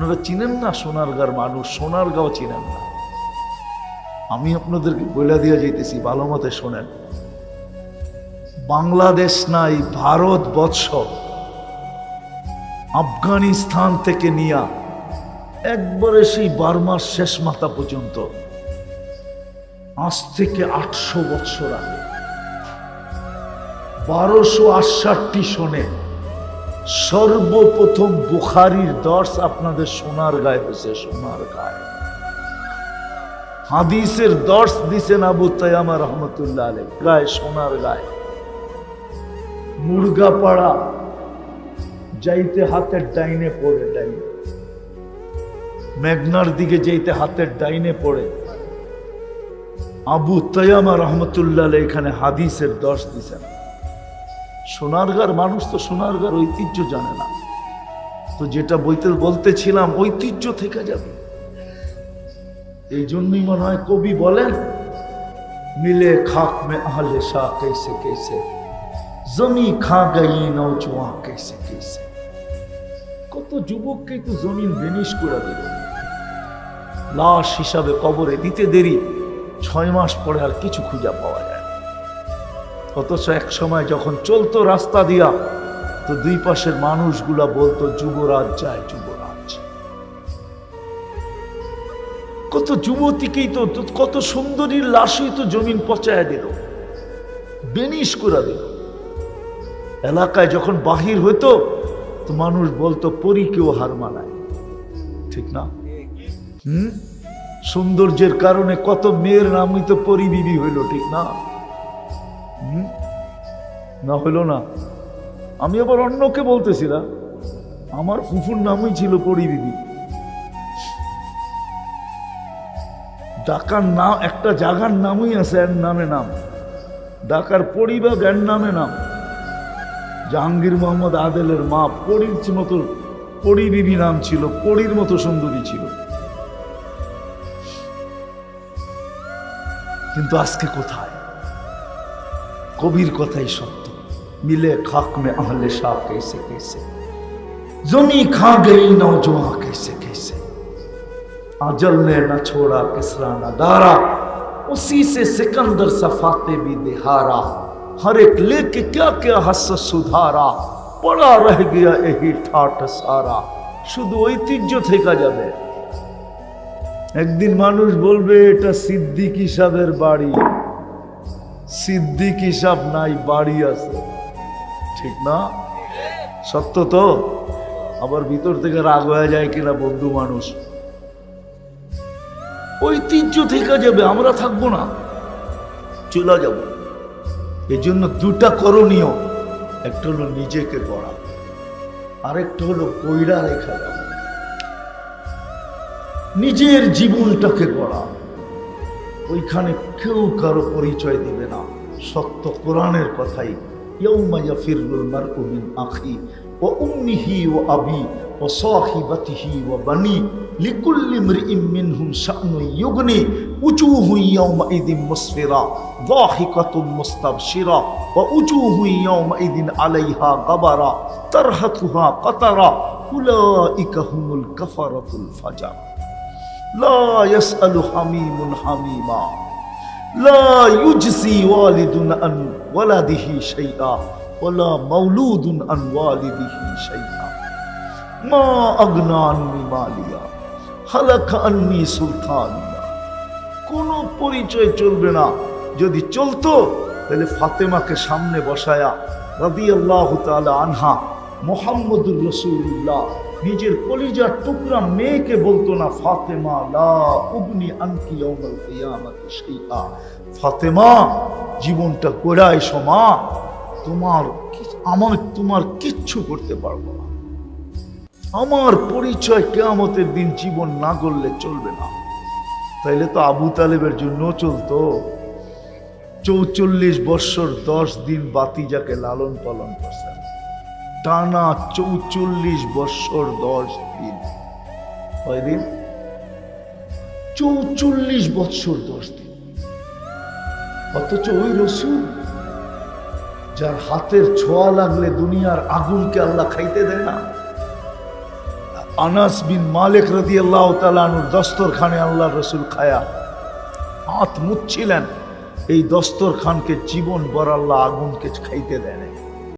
আপনারা চিনেন না সোনারগাঁর মানুষ? সোনারগাঁও চিনেন না। আমি আপনাদেরকে বলে দিয়ে যেতেছি ভালো মতে শোনেন। বাংলাদেশ নাই, ভারত বৎস। আফগানিস্তান থেকে নিয়া একবারে সেই বার্মার শেষ মাথা পর্যন্ত, আজ থেকে আটশো বৎসর আগে। বারোশো আটষট্টি সনে সর্বপ্রথম বুখারির দর্শ আপনাদের সোনার গায়ে হয়েছে সোনার গায়ে। হাদিসের দর্শ দিছেন আবু তায়ামা রহমতুল্লাহ আলী গায়ে, সোনার গায়ে। মুরগা পাড়া, যাইতে হাতের ডাইনে পড়ে ডাইনে। মেঘনার দিকে যাইতে হাতের ডাইনে পড়ে। আবু তয়ামা রহমতুল্লাহ এখানে হাদিসের দর্শ দিছেন। সোনারগার মানুষ তো সোনারগার ঐতিহ্য জানে না। তো যেটা বইতে বলতেছিলাম, ঐতিহ্য থেকে যাবে। এই জন্যই মনে হয় কবি বলেন, মিলে খাক মে আহলে শাহ কেসে কেসে, জমি খা গই নৌচুয়া কেসে কেসে। কত যুবককে তো জমিন বেনিশ করে দিল। লাশ হিসাবে কবরে দিতে দেরি, ছয় মাস পরে আর কিছু খুঁজা পাওয়া অথচ এক সময় যখন চলতো রাস্তা দিয়া, তো দুই পাশের মানুষগুলা বলতো, যুবরাজ যায়, যুবরাজ। কত যুবতীকেই তো কত সুন্দরীর লাশই তো জমিন পচায় দিল, বেনিশ করে দিল। এলাকায় যখন বাহির হইতো, তো মানুষ বলতো পরীকেও হার মানায়। ঠিক না? হুম? সৌন্দর্যের কারণে কত মেয়ের নামই তো পরিবিবি হইল, ঠিক না? না হইল না। আমি আবার অন্যকে বলতেছিলাম। আমার ফুফুর নামই ছিল পরিবিবি। ডাকার নাম, একটা জাগার নামই আছে এর নামে নাম। ডাকার পরিবার এর নামে নাম। জাহাঙ্গীর মোহাম্মদ আদেলের মা পরীর মতো পরি বিবি নাম ছিল, পরীর মতো সুন্দরী ছিল। কিন্তু আজকে কোথায়? কবির কথাই সত্য মিলে খাক মে আহলে শাহ कैसे कैसे जमी खा गई नौजवान कैसे कैसे अजल ने न छोड़ा किसरा न दारा उसी से सिकंदर सफाते भी दिहारा हर एक लेके क्या क्या हस सुधारा पड़ा रह गया यही ठाट सारा শুধু ঐতিহ্য থেকে যাবে একদিন মানুষ বলবে এটা সিদ্দিক হিসাবের বাড়ি সিদ্দিক হিসাব নাই, বাড়ি আছে। ঠিক না? সত্য তো? আবার ভিতর থেকে রাগ হয়ে যায় কিনা বন্ধু মানুষ? ঐতিহ্য থেকে যাবে, আমরা থাকব না। চলে যাব। এই জন্য দুটা করণীয়, একটা হলো নিজেকে গড়া, আরেকটা হলো কইরা রেখা নিজের জীবনটাকে গড়া। ওইখানে কেউ কারও পরিচয় দিবে না। সত্য কোরআনের কথাই ইয়ৌমাইয়া ফিরুল মারকুমিন আখি ও উম্মিহি ও আবি ও সাহিবাতিহি ও বানি লিকুল্লি মৃম মিনহুম শানু ইয়ুগনি উচুহু ইয়াউমা ইদিন মুসফিরা দাহিকাতুম মুস্তাবশিরা ওয়া উচুহু ইয়াউমা ইদিন আলাইহা গাবারা তারহাতুহা কাতারা উলাইকা হুমুল কাফারাতুল ফাজা لا يسأل حميم حميما لا يجزي والد عن ولده شيئا ولا مولود عن والده شيئا ما أغنى عني ماليا هلك عني سلطانيا কোনো পরিচয় চলবে না যদি চলতো তাহলে ফাতেমাকে সামনে বসায়া রাদি আল্লাহ আনহা মোহাম্মদুর রসুল্লাহ নিজের কলিজার টুকরা মেয়েকে বলতো না, ফাতেমা লা উগনি আনকি শাইআ ফাতেমা, জীবনটা গোড়ায় সমা তোমার আমার, তোমার কিচ্ছু করতে পারব না। আমার পরিচয় কেয়ামতের দিন জীবন না করলে চলবে না। তাইলে তো আবু তালেবের জন্য চলতো। চৌচল্লিশ বৎসর দশ দিন বাতি যাকে লালন পালন করছেন টানা চৌচল্লিশ বৎসর দশ দিন। কয়দিন চৌচল্লিশ বৎসর দশ দিন। অথচ ওই রসুল, যার হাতের ছোঁয়া লাগলে দুনিয়ার আগুনকে আল্লাহ খাইতে দেয় না। আনাস বিন মালিক রদি আল্লাহ তালানুর দস্তরখানে আল্লাহ রসুল খায়া হাত মুচ্ছিলেন এই দস্তরখানকে জীবন বর আল্লাহ আগুনকে খাইতে দেয়।